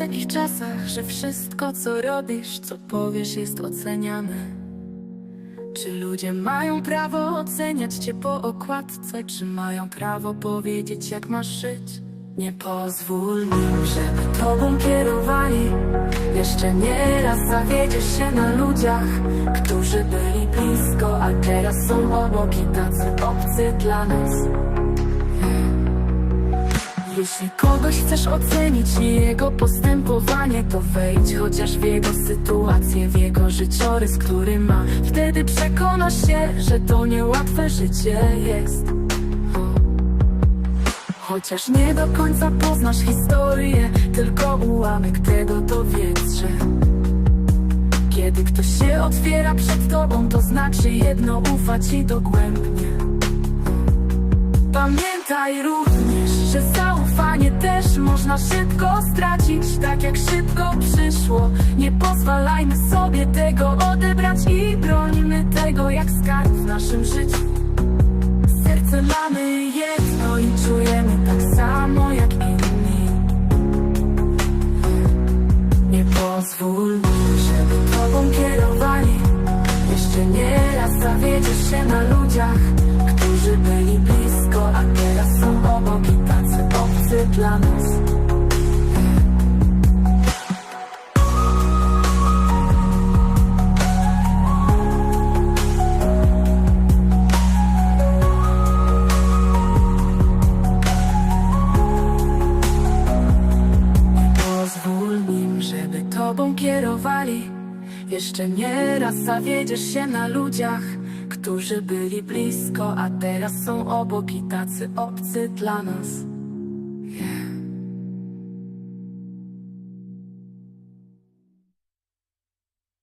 takich czasach, że wszystko co robisz, co powiesz jest oceniane. Czy ludzie mają prawo oceniać cię po okładce, czy mają prawo powiedzieć jak masz żyć? Nie pozwól im, żeby tobą kierowali. Jeszcze nie raz zawiedziesz się na ludziach Którzy byli blisko, a teraz są obok i tacy obcy dla nas jeśli kogoś chcesz ocenić i jego postępowanie To wejdź chociaż w jego sytuację, w jego życiorys, który ma. Wtedy przekonasz się, że to niełatwe życie jest. Chociaż nie do końca poznasz historię Tylko ułamek tego to wiedz, że Kiedy ktoś się otwiera przed tobą To znaczy jedno ufać ci dogłębnie. Pamiętaj zaufanie też można szybko stracić Tak jak szybko przyszło. Nie pozwalajmy sobie tego odebrać I brońmy tego jak skarb w naszym życiu. Serce mamy jedno i czujemy tak samo jak inni. Nie pozwól, żeby tobą kierowali. Jeszcze nie raz zawiedziesz się na ludziach Którzy byli blisko, dla nas. Żeby tobą kierowali. Jeszcze nie raz zawiedziesz się na ludziach Którzy byli blisko, a teraz są obok i tacy obcy dla nas